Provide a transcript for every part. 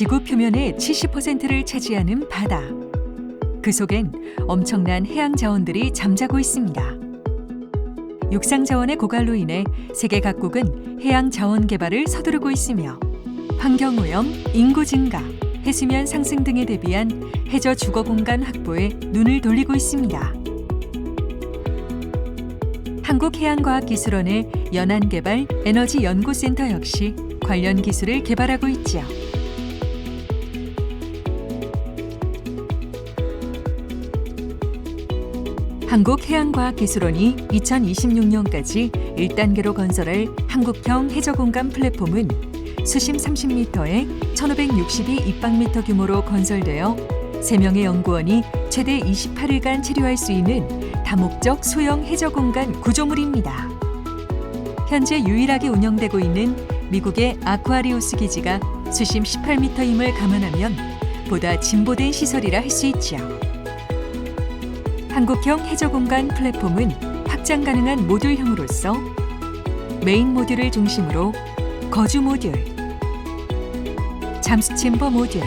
지구 표면의 70%를 차지하는 바다. 그 속엔 엄청난 해양 자원들이 잠자고 있습니다. 육상 자원의 고갈로 인해 세계 각국은 해양 자원 개발을 서두르고 있으며 환경 오염, 인구 증가, 해수면 상승 등에 대비한 해저 주거 공간 확보에 눈을 돌리고 있습니다. 한국해양과학기술원의 연안개발 에너지 연구센터 역시 관련 기술을 개발하고 있지요. 한국해양과학기술원이 2026년까지 1단계로 건설할 한국형 해저공간 플랫폼은 수심 30m에 1562 입방미터 규모로 건설되어 3명의 연구원이 최대 28일간 체류할 수 있는 다목적 소형 해저공간 구조물입니다. 현재 유일하게 운영되고 있는 미국의 아쿠아리우스 기지가 수심 18m임을 감안하면 보다 진보된 시설이라 할 수 있지요. 한국형 해저공간 플랫폼은 확장 가능한 모듈형으로서 메인 모듈을 중심으로 거주 모듈, 잠수 챔버 모듈,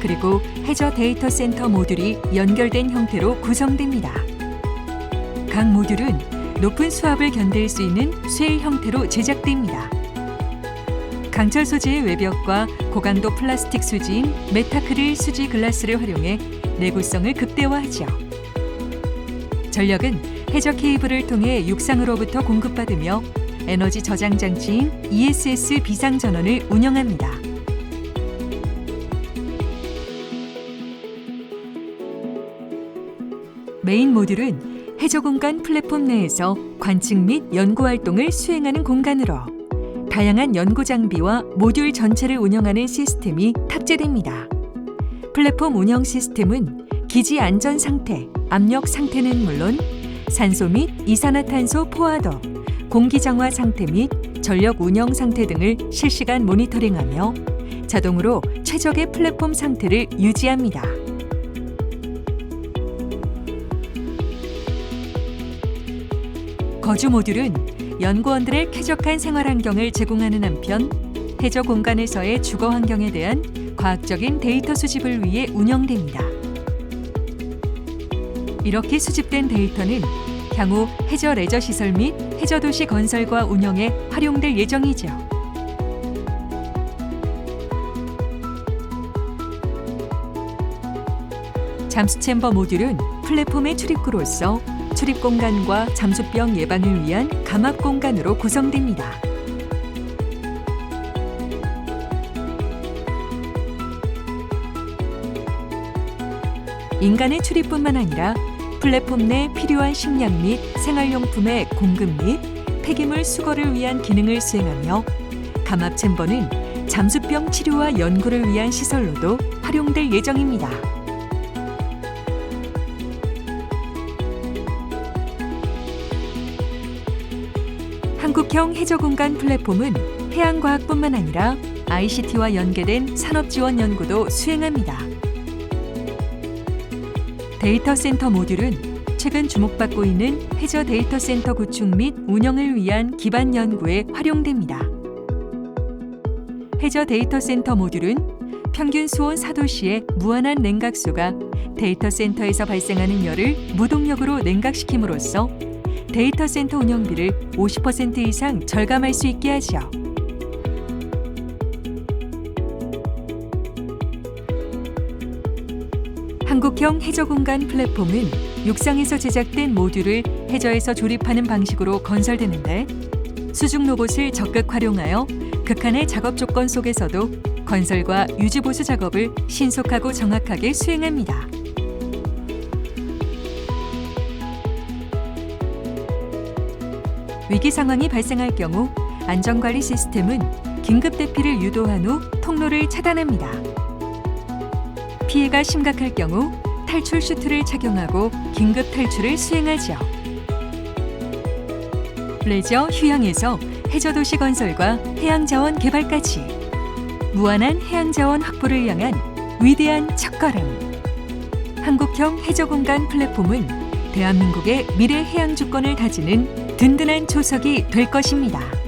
그리고 해저 데이터 센터 모듈이 연결된 형태로 구성됩니다. 각 모듈은 높은 수압을 견딜 수 있는 쇠 형태로 제작됩니다. 강철 소재의 외벽과 고강도 플라스틱 수지인 메타크릴 수지 글라스를 활용해 내구성을 극대화하죠. 전력은 해저 케이블을 통해 육상으로부터 공급받으며 에너지 저장 장치인 ESS 비상 전원을 운영합니다. 메인 모듈은 해저 공간 플랫폼 내에서 관측 및 연구 활동을 수행하는 공간으로 다양한 연구 장비와 모듈 전체를 운영하는 시스템이 탑재됩니다. 플랫폼 운영 시스템은 기지 안전 상태, 압력 상태는 물론 산소 및 이산화탄소 포화도, 공기 정화 상태 및 전력 운영 상태 등을 실시간 모니터링하며 자동으로 최적의 플랫폼 상태를 유지합니다. 거주 모듈은 연구원들의 쾌적한 생활 환경을 제공하는 한편 해저 공간에서의 주거 환경에 대한 과학적인 데이터 수집을 위해 운영됩니다. 이렇게 수집된 데이터는 향후 해저 레저 시설 및 해저 도시 건설과 운영에 활용될 예정이죠. 잠수 챔버 모듈은 플랫폼의 출입구로서 출입 공간과 잠수병 예방을 위한 감압 공간으로 구성됩니다. 인간의 출입뿐만 아니라 플랫폼 내 필요한 식량 및 생활용품의 공급 및 폐기물 수거를 위한 기능을 수행하며 감압 챔버는 잠수병 치료와 연구를 위한 시설로도 활용될 예정입니다. 한국형 해저공간 플랫폼은 해양과학뿐만 아니라 ICT와 연계된 산업지원 연구도 수행합니다. 데이터 센터 모듈은 최근 주목받고 있는 해저 데이터 센터 구축 및 운영을 위한 기반 연구에 활용됩니다. 해저 데이터 센터 모듈은 평균 수온 4도씨의 무한한 냉각수가 데이터 센터에서 발생하는 열을 무동력으로 냉각시킴으로써 데이터 센터 운영비를 50% 이상 절감할 수 있게 하죠. 한국형 해저 공간 플랫폼은 육상에서 제작된 모듈을 해저에서 조립하는 방식으로 건설되는데 수중 로봇을 적극 활용하여 극한의 작업 조건 속에서도 건설과 유지 보수 작업을 신속하고 정확하게 수행합니다. 위기 상황이 발생할 경우 안전관리 시스템은 긴급 대피를 유도한 후 통로를 차단합니다. 피해가 심각할 경우 탈출 슈트를 착용하고 긴급 탈출을 수행하죠. 레저 휴양에서 해저도시 건설과 해양자원 개발까지 무한한 해양자원 확보를 향한 위대한 첫걸음. 한국형 해저공간 플랫폼은 대한민국의 미래 해양 주권을 다지는 든든한 초석이 될 것입니다.